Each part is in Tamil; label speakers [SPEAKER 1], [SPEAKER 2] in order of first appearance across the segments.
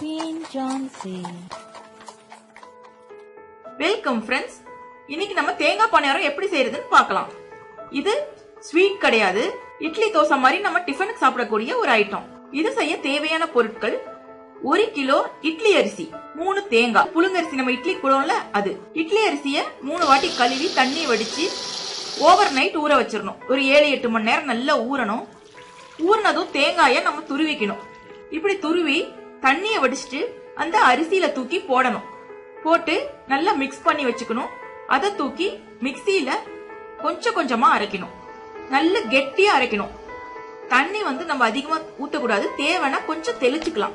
[SPEAKER 1] Queen John
[SPEAKER 2] வெல்கம் ஃப்ரெண்ட்ஸ் இன்னைக்கு நம்ம தேங்காய் பணியாரம் எப்படி செய்யறதுன்னு பார்க்கலாம். இது ஸ்வீட் கிடையாது. இட்லி தோசை மாதிரி நம்ம டிஃபனுக்கு சாப்பிடக்கூடிய ஒரு ஐட்டம் இது செய்ய தேவையான பொருட்கள் ஒரு கிலோ இட்லி அரிசி மூணு தேங்காய். புழுங்கரிசி நம்ம இட்லி குடோம்ல அது. இட்லி அரிசியை மூணு வாட்டி கழுவி தண்ணி வடிச்சு ஓவர் நைட் ஊற வச்சிடணும். ஒரு ஏழு எட்டு மணி நேரம் நல்லா ஊறணும். ஊறினதும் தேங்காயை நம்ம துருவிக்கணும். இப்படி துருவி தண்ணிய வடிச்சிட்டு அந்த அரிசியில தூக்கி போடணும். போட்டு நல்லா மிக்ஸ் பண்ணி வச்சுக்கணும். அதை தூக்கி மிக்சியில கொஞ்சம் கொஞ்சமா அரைக்கணும். நல்ல கெட்டியா அரைக்கணும். தண்ணி வந்து நம்ம அதிகமா ஊத்தக்கூடாது. தேவைன்னா கொஞ்சம் தெளிச்சுக்கலாம்.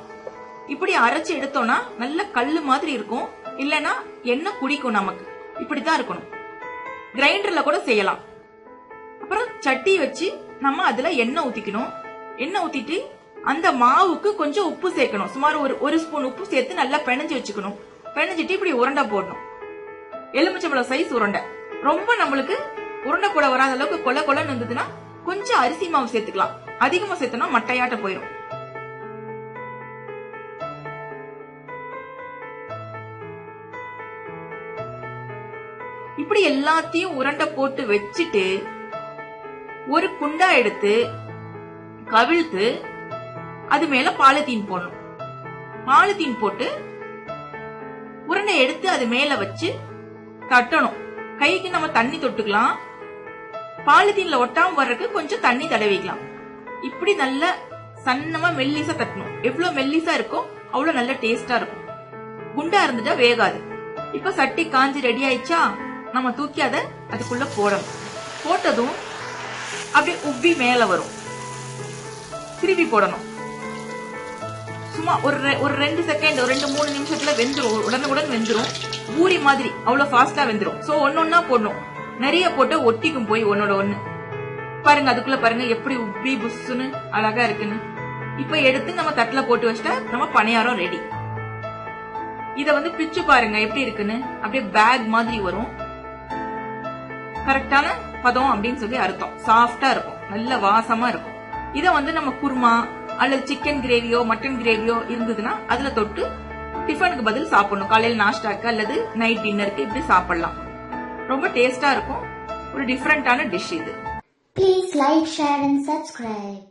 [SPEAKER 2] இப்படி அரைச்சு எடுத்தோம்னா நல்ல கல்லு மாதிரி இருக்கும். இல்லனா எண்ணெய் குடிக்கும் நமக்கு. இப்படிதான் இருக்கணும். கிரைண்டர்ல கூட செய்யலாம். அப்புறம் சட்டி வச்சு நம்ம அதுல எண்ணெய் ஊத்திக்கணும். எண்ணெய் ஊத்திட்டு அந்த மாவுக்கு கொஞ்சம் உப்பு சேர்க்கணும். சுமார் ஒரு ஒரு ஸ்பூன் உப்பு சேர்த்து நல்லா பிணைஞ்சு வச்சுக்கணும். பிணைஞ்சிட்டு இப்படி உருண்டை போடணும். எலுமிச்சம்பழம் சைஸ் உருண்டை. ரொம்ப நம்மளுக்கு உருண்டை கூட வராத அளவுக்கு கொல கொலன்னு இருந்ததுன்னா கொஞ்சம் அரிசி மாவு சேர்த்துக்கலாம். அதிகமா சேர்த்தோம்னா மட்டையாட்ட போயிடும் இப்படி எல்லாத்தையும் உருண்டை போட்டு வச்சுட்டு ஒரு குண்டா எடுத்து கவிழ்த்து அது மேல பாலித்தீன் போடணும். பாலித்தீன் போட்டு உருண்டை எடுத்து அது மேல வச்சு தட்டணும். கைக்கு நம்ம தண்ணி தொட்டுக்கலாம். பாலித்தீன்ல ஒட்டாம வர்றதுக்கு கொஞ்சம் தண்ணி தடவிக்கலாம். இப்படி நல்ல சன்னமா மெல்லிசா தட்டணும். எவ்வளவு மெல்லிசா இருக்கோ அவ்வளவு நல்ல டேஸ்டா இருக்கும். குண்டா இருந்துட்டா வேகாது. இப்ப சட்டி காஞ்சி ரெடி ஆயிடுச்சா? நம்ம தூக்கி அதை அதுக்குள்ள போடணும். போட்டதும் அப்படியே உப்பி மேல வரும். திருப்பி போடணும். சும்மா ஒரு ஒரு ரெண்டு செகண்ட் ஒரு ரெண்டு மூணு நிமிஷத்துல வெந்துரும். உடனுக்குடன் வெந்துரும். பூரி மாதிரி அவ்வளவு ஃபாஸ்டா வெந்துரும். சோ ஒன்னொன்னா போடணும். நிறைய போட்டு ஒட்டிக்கும் போய் ஒன்னோட ஒண்ணு. பாருங்க அதுக்குள்ள பாருங்க எப்படி உப்பி புஸ்ஸுன்னு அழகா இருக்குன்னு. இப்ப எடுத்து நம்ம தட்டுல போட்டு வச்சிட்டா நம்ம பணியாரம் ரெடி இத வந்து பிச்சு பாருங்க எப்படி இருக்குன்னு. அப்படியே பேக் மாதிரி வரும். கரெக்டான பதம் அப்படின்னு சொல்லி அர்த்தம். சாஃப்டா இருக்கும். நல்ல வாசமா இருக்கும். இத வந்து நம்ம குருமா அல்லது சிக்கன் கிரேவியோ மட்டன் கிரேவியோ இருந்ததுன்னா அதுல தொட்டு டிஃபனுக்கு பதில் சாப்பிடணும். காலையில் நாஷ்டாக்கு அல்லது நைட் டின்னருக்கு இப்படி சாப்பிடலாம். ரொம்ப டேஸ்டா இருக்கும். ஒரு டிஃப்ரெண்டான டிஷ் இது.
[SPEAKER 3] Please like share and subscribe